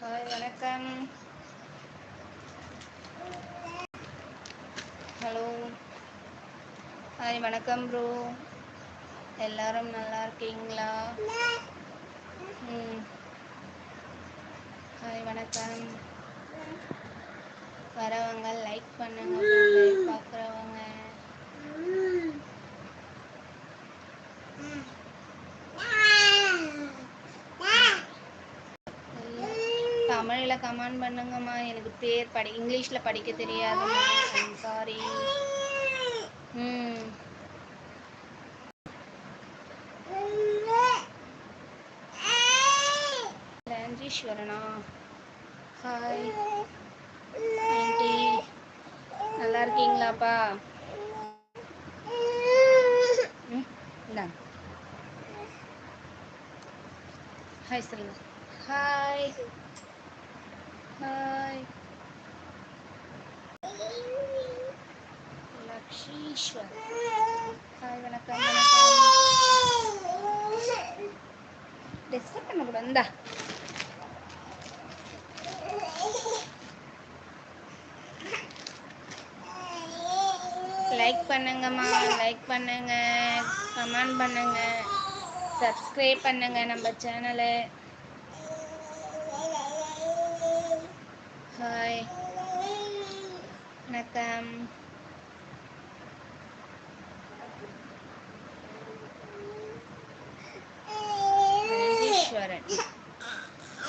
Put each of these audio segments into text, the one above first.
Hi வணக்கம். Hello. Hi வணக்கம் bro எல்லாரும் நல்லா இருக்கீங்களா? ஹாய் வணக்கம். வரவங்க லைக் பண்ணுங்க பார்க்குறவங்க தமிழில் கமெண்ட் பண்ணுங்கம்மா. எனக்கு பேர் படி இங்கிலீஷில் படிக்க தெரியாதும்மா. சாரி ம். ரஞ்சீஸ்வரனா ஹாய் ஆண்டி நல்லா இருக்கீங்களாப்பா? இந்தாங்க ஹாய் சொல்லுங்க. ஹாய் ஹாய் லக்ஷீஸ்வர் ஹாய் வணக்கம் வணக்கம். டிஸ்டர்ப் பண்ணக்கூடாது இந்தா லைக் பண்ணுங்கம்மா லைக் பண்ணுங்க கமெண்ட் பண்ணுங்க சப்ஸ்கிரைப் பண்ணுங்க நம்ம சேனலை ஹாய் வணக்கம் ராஜேஸ்வரன்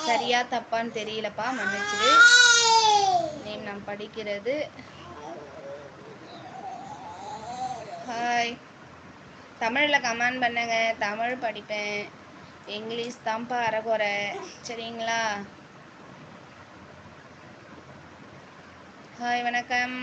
சரியா தப்பான்னு தெரியலப்பா மன்னிச்சிடு நேம் நான் படிக்கிறது. ஹாய் தமிழில் கமெண்ட் பண்ணுங்க. தமிழ் படிப்பேன். இங்கிலீஷ் தான்ப்பா அறகுறை. சரிங்களா? ஹாய் வணக்கம்.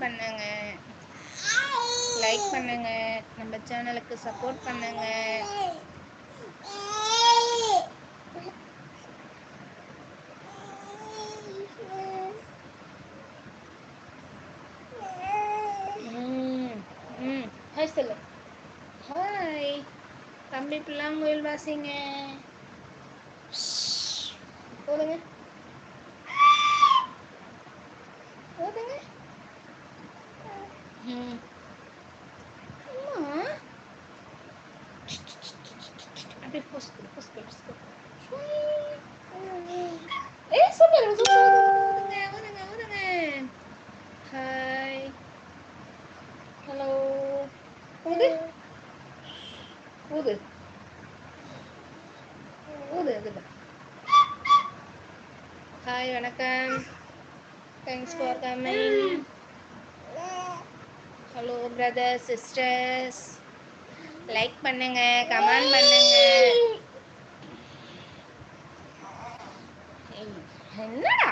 பண்ணுங்க. லைக் பண்ணுங்க. நம்ம சேனலுக்கு சப்போர்ட் பண்ணுங்க. हम गोयल बासिंग है वो देंगे वो देंगे हम्म अबे फुस्को फुस्को फुस्को ए सब मेरे को thanks coming hello brother sisters like பண்ணுங்க கமெண்ட் பண்ணுங்க. என்னடா?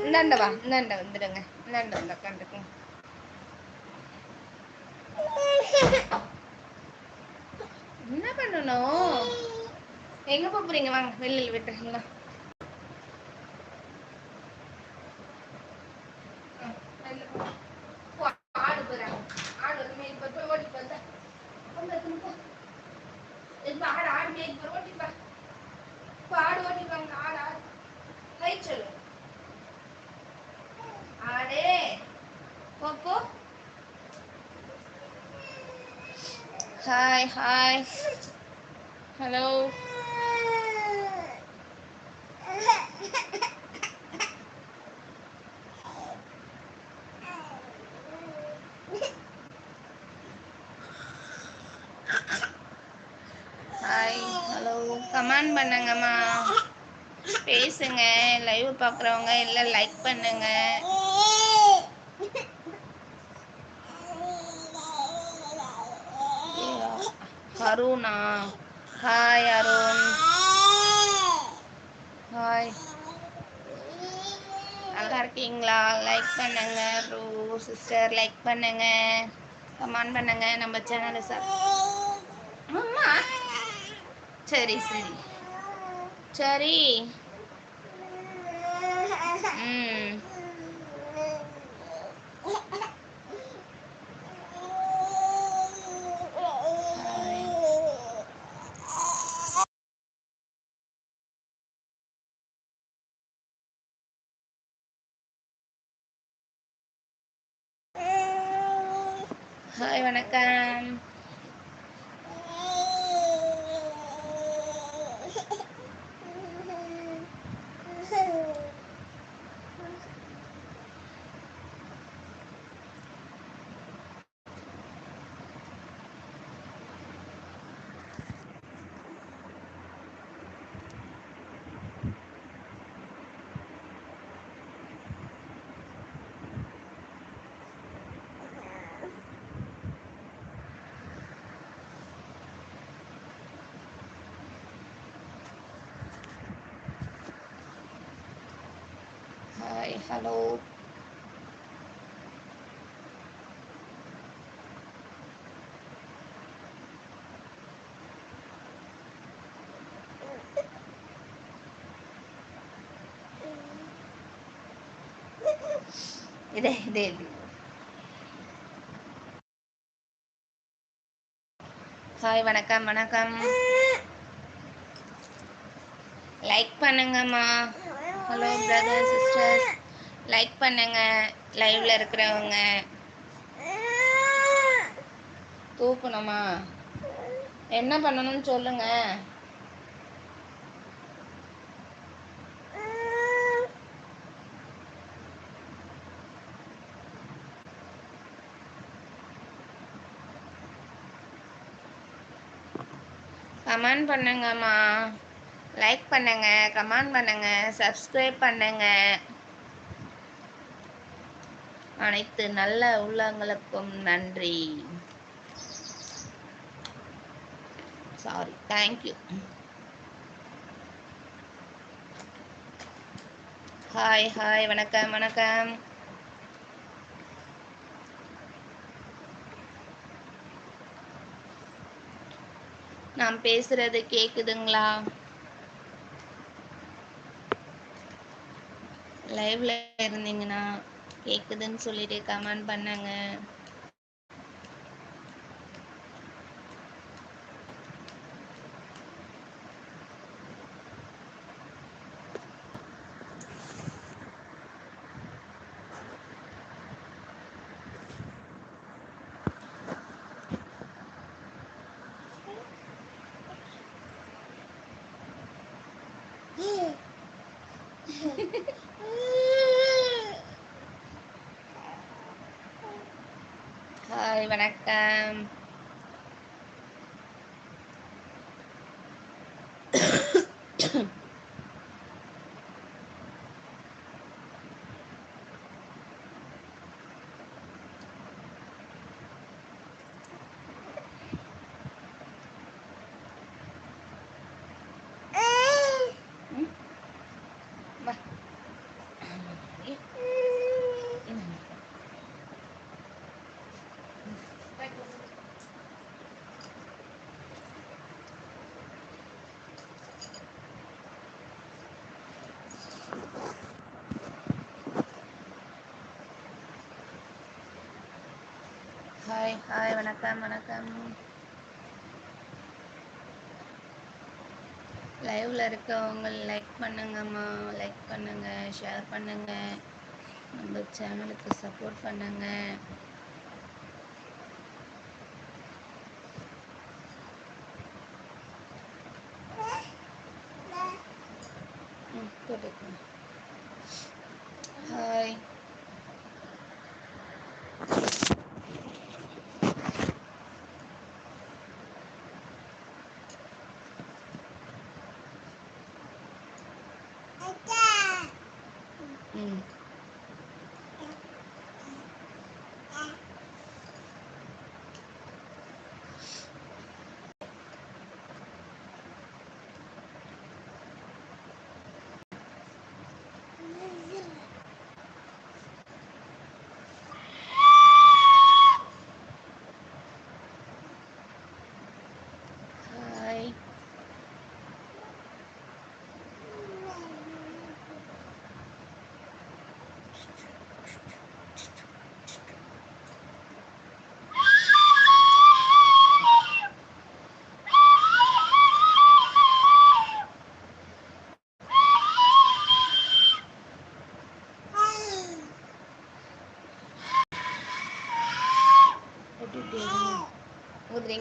இந்தாண்ட வா இந்தாண்ட வந்துடுங்க. இந்தாண்ட வந்து உட்காந்துக்குங்க என்ன பண்ணணும்? எங்க போறீங்க? வாங்க வெளியில் விட்டுறீங்களா ஆடு போறாங்க ஆடு வந்து மேய்க்க போய் போய் ஓட்டிட்டு வந்தா வந்து எடுத்துன்னு போ இப்ப ஆடு ஆடு மேய்க்க போய் ஓட்டிட்டு வா இப்போ ஆடு ஓட்டிட்டு வாங்க ஆடு ஆடு கை சொல்லு ஆடு போ போ hi hi hello hi hello comment பண்ணுங்கம்மா. பேசுங்க லைவ் பார்க்குறவங்க எல்லாம் லைக் பண்ணுங்க. அருணா ஹாய் அருண் ஹாய் நல்லா இருக்கீங்களா? லைக் பண்ணுங்க ப்ரோ சிஸ்டர் லைக் பண்ணுங்க. கமெண்ட் பண்ணுங்க. நம்ம சேனலை சார் அம்மா. சரி சரி சரி ம் ஹாய் வணக்கம் ஹாய் ஹலோ இதே இதே இது ஹாய் வணக்கம் வணக்கம் லைக் பண்ணுங்கம்மா ஹலோ பிரதர் சிஸ்டர்ஸ் லைக் பண்ணுங்க. லைவ்ல இருக்கிறவங்க. தூக்கணுமா? என்ன பண்ணணும்னு சொல்லுங்க. கமெண்ட் பண்ணுங்கம்மா. லைக் பண்ணுங்க. கமெண்ட் பண்ணுங்க. சப்ஸ்கிரைப் பண்ணுங்க. அனைத்து நல்ல உள்ளங்களுக்கும் நன்றி. சாரி தேங்க்யூ ஹாய் ஹாய் வணக்கம் வணக்கம். நான் பேசுறது கேக்குதுங்களா? லைவ்ல இருந்தீங்கன்னா கேக்குதுன்னு சொல்லிட்டு கமெண்ட் பண்ணாங்க. ஹாய் வணக்கம் ம்? வா. ம். ஹாய் ஹாய் வணக்கம் வணக்கம். லைவ்ல இருக்கவங்க லைக் பண்ணுங்கம்மா லைக் பண்ணுங்க ஷேர் பண்ணுங்க. நம்ம சேனலுக்கு சப்போர்ட் பண்ணுங்க ம், போட்டுக்கோங்க. ஹாய் ம்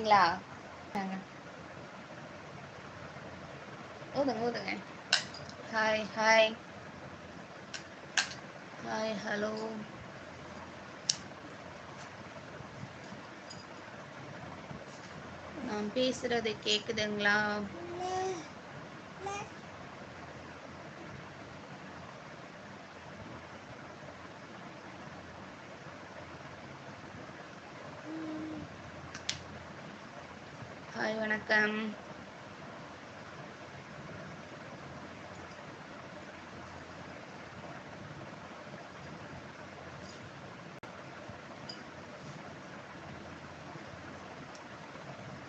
ஊதுறீங்களா ஊதுங்க ஊதுங்க ஹாய் ஹாய் ஹாய் ஹலோ நான் பேசுறது கேக்குதுங்களா? ஹாய் வணக்கம்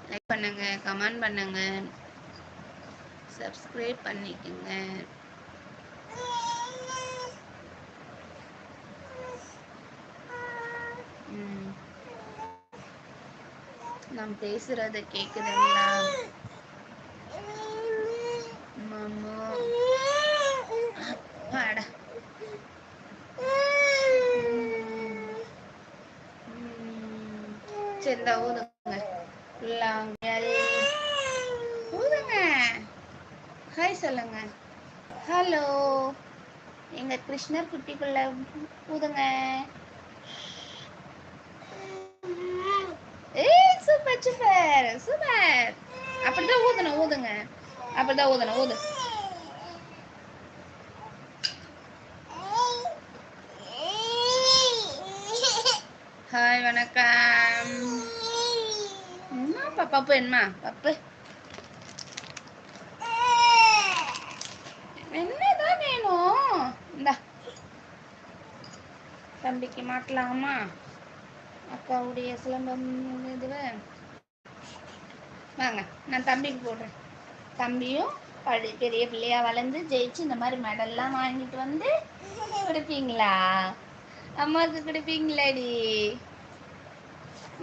லைக் பண்ணுங்க கமெண்ட் பண்ணுங்க சப்ஸ்கிரைப் பண்ணிக்கோங்க. நான் பேசுறத கேக்குதுங்களா? சரி ஊதுங்க. ஊதுங்க. ஹாய் சொல்லுங்க. ஹலோ எங்க கிருஷ்ணர் குட்டிக்குள்ள ஊதுங்க ஏய் சூப்பர் சூப்பர். அப்படிதான் ஊதணும் ஊதுங்க. அப்படிதான் ஊதணும் ஊது. ஹாய் வணக்கம். என்னப்பா பப்பு என்னமா பப்பு? என்னதான் வேணும்? இந்தா. தம்பிக்கு மாட்டலாமா? அக்காவுடைய சிலம்பம் இதுவை வாங்க நான் தம்பிக்கு போடுறேன். தம்பியும் படி பெரிய பிள்ளையாக வளர்ந்து ஜெயிச்சு இந்த மாதிரி மெடல்லாம் வாங்கிட்டு வந்து கொடுப்பீங்களா? அம்மாவுக்கு கொடுப்பீங்களாடி?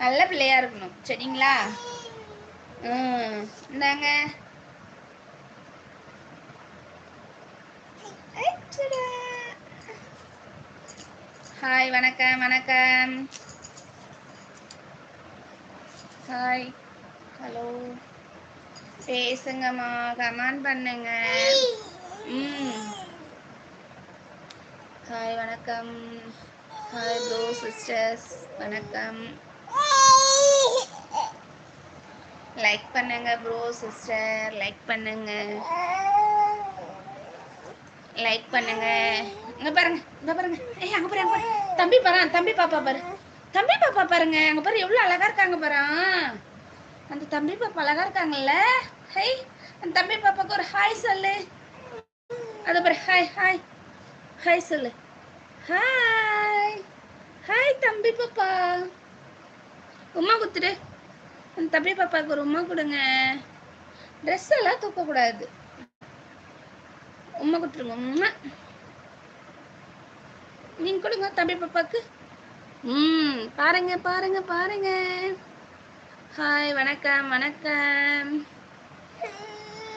நல்ல பிள்ளையா இருக்கணும் சரிங்களா? ம் இந்தாங்க. ஹாய் வணக்கம் வணக்கம். Hi hello. பேசுங்கம்மா கமெண்ட் பண்ணுங்க. ம். ஹாய் வணக்கம். ஹாய் ப்ரோ சிஸ்டர்ஸ் வணக்கம். லைக் பண்ணுங்க ப்ரோ சிஸ்டர் லைக் பண்ணுங்க. லைக் பண்ணுங்க. இங்க பாருங்க இங்க பாருங்க. ஏய் அங்க பாரு அங்க பாரு. தம்பி பாரு தம்பி பாப்பா பாரு. தம்பி பாப்பா பாருங்க. அங்க பாரு எவ்வளவு அழகா இருக்காங்க பாரு. அந்த தம்பி பாப்பா அழகா இருக்காங்கல்ல? ஹை அந்த தம்பி பாப்பாக்கு ஒரு ஹாய் சொல்லு. அது பாரு ஹாய் ஹாய் ஹாய் சொல்லு. ஹாய் ஹாய் தம்பி பாப்பா. உமா குத்துரு அந்த தம்பி பாப்பாவுக்கு ஒரு உமா கொடுங்க. ட்ரெஸ் எல்லாம் தூக்கக்கூடாது. உமா கொடுத்துருங்க உமா. நீங்க கொடுங்க தம்பி பாப்பாக்கு. ம் பாருங்க பாருங்க பாருங்க. ஹாய் வணக்கம் வணக்கம்.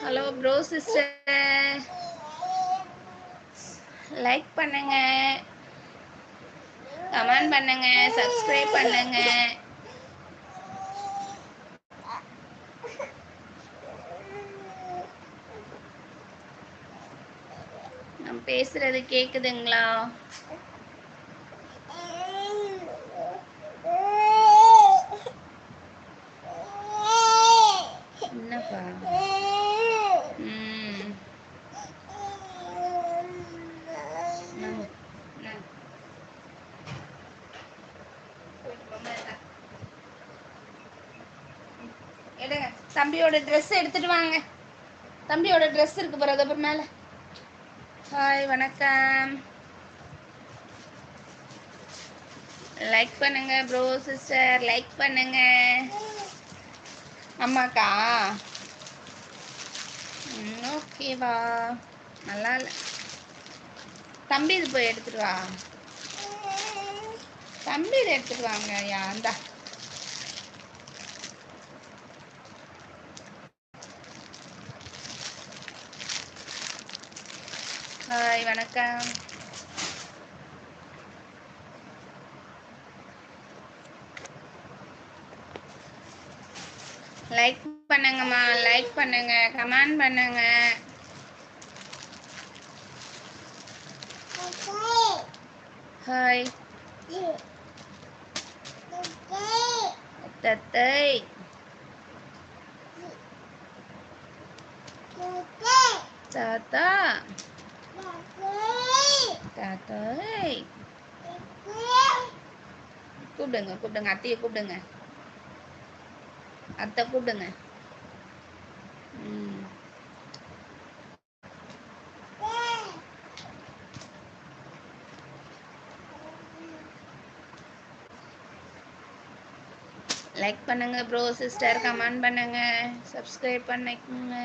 ஹலோ ப்ரோ சிஸ்டர் லைக் பண்ணுங்க. கமெண்ட் பண்ணுங்க. சப்ஸ்கிரைப் பண்ணுங்க. நான் பேசுறது கேக்குதுங்களா? என்னப்பா? எடுங்க. தம்பியோட ட்ரெஸ் எடுத்துட்டு வாங்க. தம்பியோட ட்ரெஸ் இருக்கு பாரு அப்புறம் மேல. ஹாய் வணக்கம். லைக் பண்ணுங்க ப்ரோ சிஸ்டர் லைக் பண்ணுங்க. அம்மாக்கா? ஓகேவா நல்லா இல்லை. தம்பி இது போய் எடுத்துட்டு வா. தம்பி இதை எடுத்துட்டு வாங்க ஐயா. இந்தா. ஹாய் வணக்கம். லைக் பண்ணுங்கம்மா லைக் பண்ணுங்க கமெண்ட் பண்ணுங்க ஹாய் தத்தை தாத்தா தாத்தாய் கூப்பிடுங்க கூப்பிடுங்க அத்தையை கூப்பிடுங்க அத்தை கூப்பிடுங்க ம் லைக் பண்ணுங்க ப்ரோ சிஸ்டர் கமெண்ட் பண்ணுங்க சப்ஸ்கிரைப் பண்ணிக்கோங்க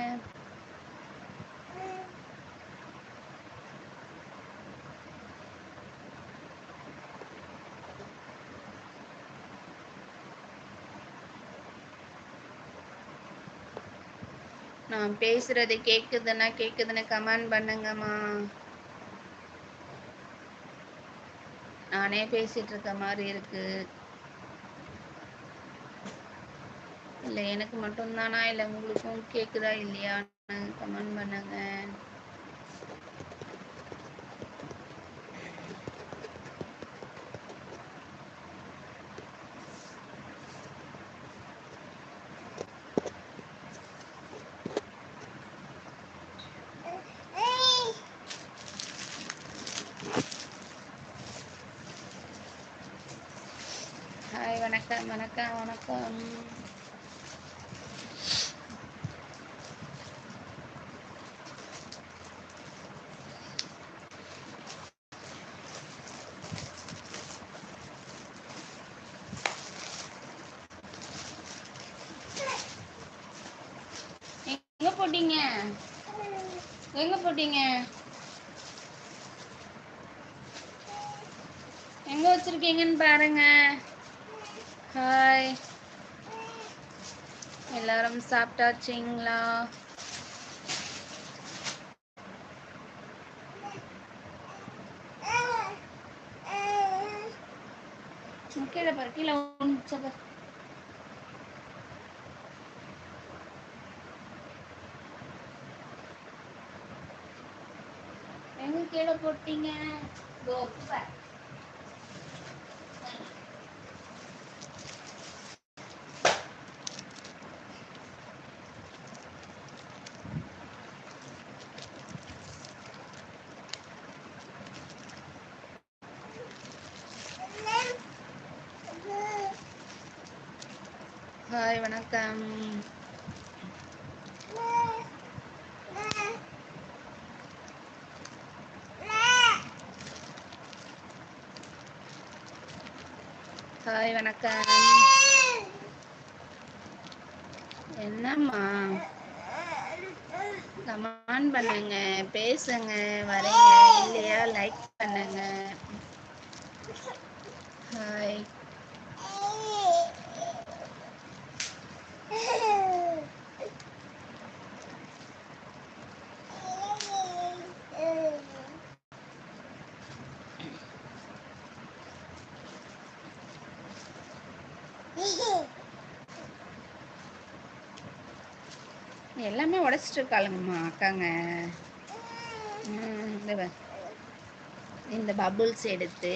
நான் பேசுறது கேக்குதுன்னா கேக்குதுன்னு கமெண்ட் பண்ணுங்கம்மா. நானே பேசிட்டு இருக்க மாதிரி இருக்கு. இல்ல எனக்கு மட்டும்தானா? இல்ல உங்களுக்கும் கேக்குதா இல்லையான்னு கமெண்ட் பண்ணுங்க ஹாய் வணக்கம் வணக்கம் வணக்கம் எங்க போட்டீங்க எங்க போட்டீங்க எங்க வச்சிருக்கீங்கன்னு பாருங்க ஹாய் எல்லாரும் சாப்பிட்டாச்சுங்களா? கீழே பாரு கீழே ஒன்று எங்க கீழே போட்டீங்க? இதோ பாரு. ஹாய் வணக்கம். ஹாய் வணக்கம். என்னம்மா? கமான் பண்ணுங்க பேசுங்க வரீங்க. இல்லையா லைக் எல்லாமே உடைச்சிட்டு இருக்காளுங்கம்மா அக்காங்க இந்த இந்த பபுள்ஸ் எடுத்து